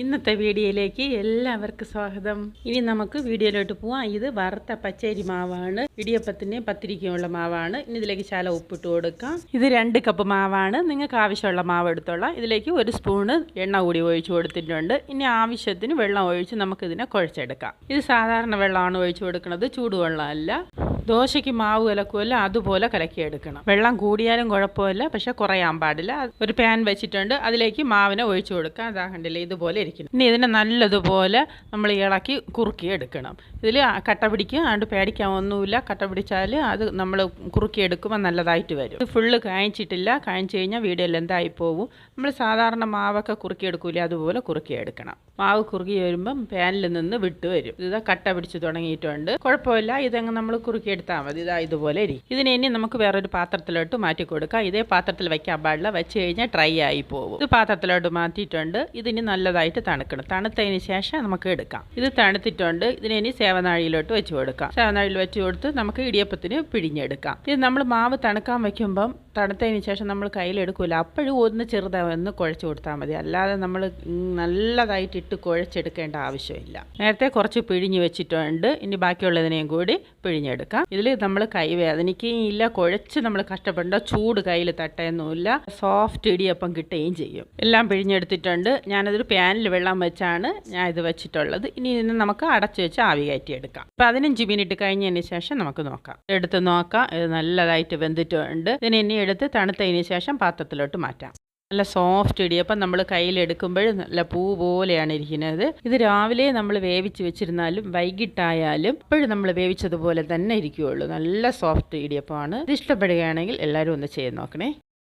ഇന്നത്തെ വീഡിയോയിലേക്ക് എല്ലാവർക്കും സ്വാഗതം. ഇനി നമുക്ക് വീഡിയോയിലോട്ട് പോവാം. ഇത് വറുത്ത പച്ചരി മാവാണ്. ഇടിയപ്പത്തിന് പത്തിരിക്കുമുള്ള മാവാണ്. ഇനി ഇതിലേക്ക് ശാല ഉപ്പിട്ട് കൊടുക്കാം. ഇത് രണ്ട് കപ്പ് മാവാണ്. നിങ്ങൾക്ക് ആവശ്യമുള്ള മാവ് എടുത്തോളാം. ഇതിലേക്ക് ഒരു സ്പൂണ് എണ്ണ കൂടി ഒഴിച്ചു കൊടുത്തിട്ടുണ്ട്. ഇനി ആവശ്യത്തിന് വെള്ളം ഒഴിച്ച് നമുക്കിതിനെ കുഴച്ചെടുക്കാം. ഇത് സാധാരണ വെള്ളമാണ് ഒഴിച്ചു കൊടുക്കുന്നത്. ചൂടുവെള്ളമല്ല. ദോശയ്ക്ക് മാവ് കലക്കുമല്ലോ അതുപോലെ കലക്കിയെടുക്കണം. വെള്ളം കൂടിയാലും കുഴപ്പമില്ല പക്ഷെ കുറയാൻ പാടില്ല. ഒരു പാൻ വെച്ചിട്ടുണ്ട് അതിലേക്ക് മാവിനെ ഒഴിച്ചു കൊടുക്കാം. അതാ കണ്ടില്ല ഇതുപോലെ ഇരിക്കണം ഇനി ഇതിനെ നല്ലതുപോലെ നമ്മൾ ഇളക്കി കുറുക്കി എടുക്കണം ഇതിൽ കട്ട പിടിക്കും അതുകൊണ്ട് പേടിക്കാൻ ഒന്നുമില്ല. കട്ട പിടിച്ചാൽ അത് നമ്മൾ കുറുക്കി എടുക്കുമ്പോൾ നല്ലതായിട്ട് വരും. ഇത് ഫുള്ള് കായച്ചിട്ടില്ല. കായ്ച്ചു കഴിഞ്ഞാൽ വീഡിയോയിൽ എന്തായി പോകും നമ്മൾ സാധാരണ മാവൊക്കെ കുറുക്കി എടുക്കൂലേ അതുപോലെ കുറുക്കി എടുക്കണം മാവ് കുറുകി വരുമ്പം പാനിൽ നിന്ന് വിട്ട് വരും. ഇത് കട്ട പിടിച്ച് തുടങ്ങിയിട്ടുണ്ട്. കുഴപ്പമില്ല. ഇതങ്ങ് നമ്മൾ കുറുക്കി എടുത്താൽ മതി. ഇതാ ഇതുപോലെ ഇരി. ഇതിനെ ഇനി നമുക്ക് വേറൊരു പാത്രത്തിലോട്ട് മാറ്റി കൊടുക്കാം. ഇതേ പാത്രത്തിൽ വെക്കാൻ പാടില്ല. വെച്ച് കഴിഞ്ഞാൽ ഡ്രൈ ആയി പോകും. ഇത് പാത്രത്തിലോട്ട് മാറ്റിയിട്ടുണ്ട്. ഇതിനി നല്ലതായിട്ട് തണുക്കണം. തണുത്തതിന് ശേഷം നമുക്ക് എടുക്കാം. ഇത് തണുത്തിട്ടുണ്ട്. ഇതിനെ ഇനി സേവനാഴിയിലോട്ട് വെച്ച് കൊടുക്കാം. സേവനാഴിയിൽ വെച്ച് കൊടുത്ത് നമുക്ക് ഇടിയപ്പത്തിന് പിഴിഞ്ഞെടുക്കാം. ഇത് നമ്മൾ മാവ് തണുക്കാൻ വെക്കുമ്പം തണുത്തതിന് ശേഷം നമ്മൾ കയ്യിലെടുക്കില്ല അപ്പോഴും ഒന്ന് ചെറുതായി ഒന്ന് കുഴച്ച് കൊടുത്താൽ മതി. അല്ലാതെ നമ്മൾ നല്ലതായിട്ട് ഇട്ട് കുഴച്ചെടുക്കേണ്ട ആവശ്യമില്ല. നേരത്തെ കുറച്ച് പിഴിഞ്ഞ് വെച്ചിട്ടുണ്ട്. ഇനി ബാക്കിയുള്ളതിനെയും കൂടി പിഴിഞ്ഞെടുക്കാം. ഇതിൽ നമ്മൾ കൈ ഇല്ല. കുഴച്ച് നമ്മൾ കഷ്ടപ്പെടേണ്ട ചൂട് കയ്യിൽ തട്ടയൊന്നുമില്ല സോഫ്റ്റ് ഇടിയപ്പം കിട്ടുകയും ചെയ്യും. എല്ലാം പിഴിഞ്ഞെടുത്തിട്ടുണ്ട്. ഞാനതൊരു പാനിൽ വെള്ളം വെച്ചാണ് ഞാൻ ഇത് വെച്ചിട്ടുള്ളത്. ഇനി ഇതിനെ നമുക്ക് അടച്ചു വെച്ച് ആവി കയറ്റിയെടുക്കാം. പതിനഞ്ച് മിനിറ്റ് കഴിഞ്ഞതിന് ശേഷം നമുക്ക് നോക്കാം. എടുത്ത് നോക്കാം. ഇത് നല്ലതായിട്ട് വെന്തിട്ടുണ്ട്. ഇതിനെ ഇനി എടുത്ത് തണുത്തതിന് ശേഷം പാത്രത്തിലോട്ട് മാറ്റാം. നല്ല സോഫ്റ്റ് ഇടിയപ്പം നമ്മൾ കയ്യിലെടുക്കുമ്പോൾ നല്ല പൂ പോലെയാണ് ഇരിക്കുന്നത്. ഇത് രാവിലെ നമ്മൾ വേവിച്ച് വെച്ചിരുന്നാലും വൈകിട്ടായാലും ഇപ്പോഴും നമ്മൾ വേവിച്ചതുപോലെ തന്നെ ഇരിക്കുകയുള്ളൂ നല്ല സോഫ്റ്റ് ഇടിയപ്പമാണ്. ഇത് ഇഷ്ടപ്പെടുകയാണെങ്കിൽ എല്ലാവരും ഒന്ന് ചെയ്ത് നോക്കണേ.